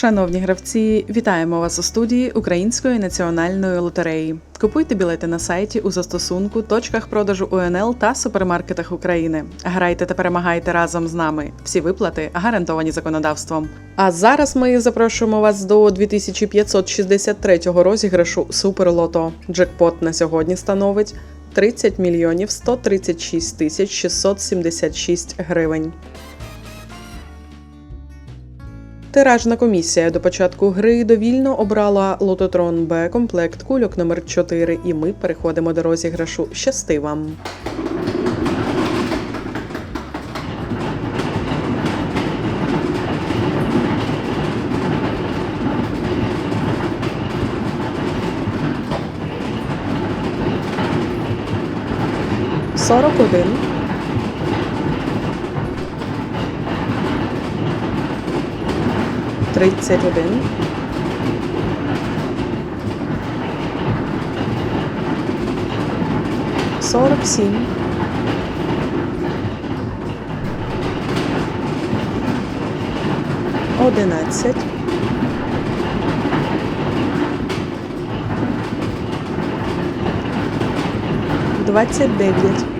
Шановні гравці, вітаємо вас у студії Української національної лотереї. Купуйте білети на сайті у застосунку, точках продажу УНЛ та супермаркетах України. Грайте та перемагайте разом з нами. Всі виплати гарантовані законодавством. А зараз ми запрошуємо вас до 2563 розіграшу Суперлото. Джекпот на сьогодні становить 30 мільйонів 136 тисяч 676 гривень. Тиражна комісія до початку гри довільно обрала лототрон Б комплект кульок номер 4 і ми переходимо до розіграшу. Щасти вам! Сорок один. Тридцять один. Сорок сім. Одинадцять. Двадцять дев'ять.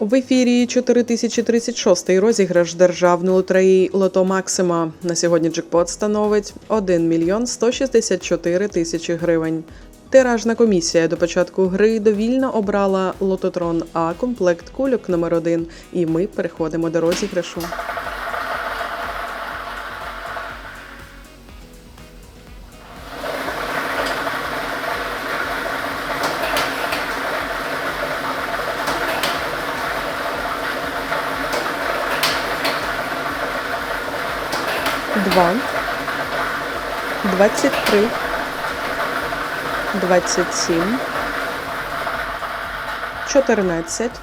В ефірі 4036 розіграш державної лотереї Лото Максима. На сьогодні джекпот становить 1 мільйон 164 тисячі гривень. Тиражна комісія до початку гри довільно обрала лототрон А комплект кульок номер 1 І ми переходимо до розіграшу. Два. Двадцять три. Двадцять сім. Чотирнадцять.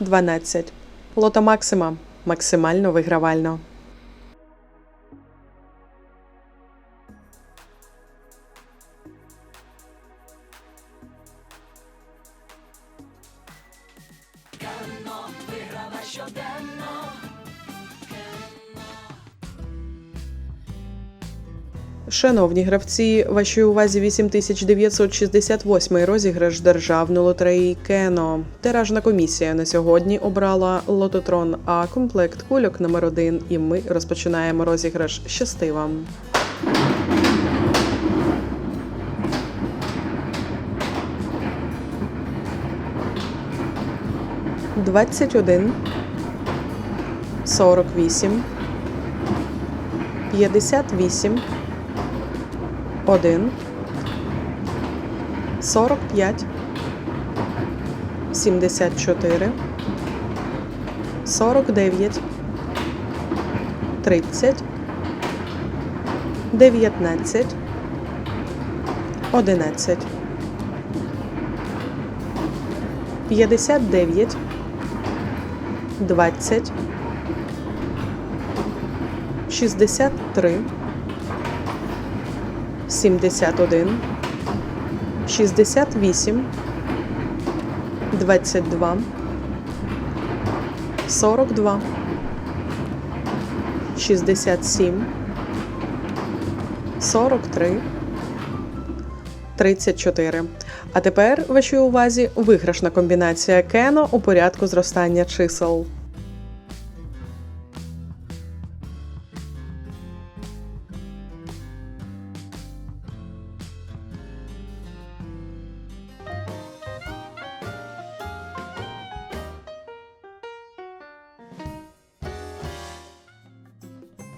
Дванадцять. Лото Максима. Максимально вигравально. Шановні гравці, вашій увазі 8968 розіграш державної лотереї Кено. Тиражна комісія на сьогодні обрала лототрон А комплект кульок номер 1 і ми розпочинаємо розіграш. Щасти вам! Двадцять один, сорок вісім, п'ятдесят вісім. 1, 45, 74, 49, 30, 19, 11, 59, 20, 63, 71, 68, 22, 42, 67, 43, 34. А тепер вашій увазі виграшна комбінація Кено у порядку зростання чисел.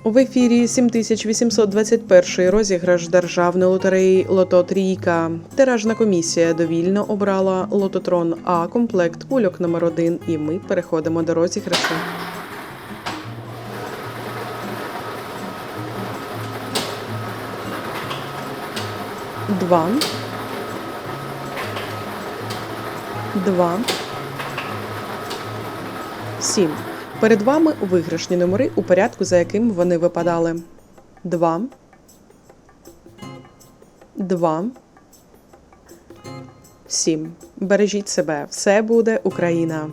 В ефірі 7821 розіграш державної лотереї Лото Трійка. Тиражна комісія довільно обрала лототрон А комплект кульок номер 1 І ми переходимо до розіграшу. Два. Два. Сім. Перед вами виграшні номери у порядку, за яким вони випадали. Два, два, сім. Бережіть себе. Все буде Україна.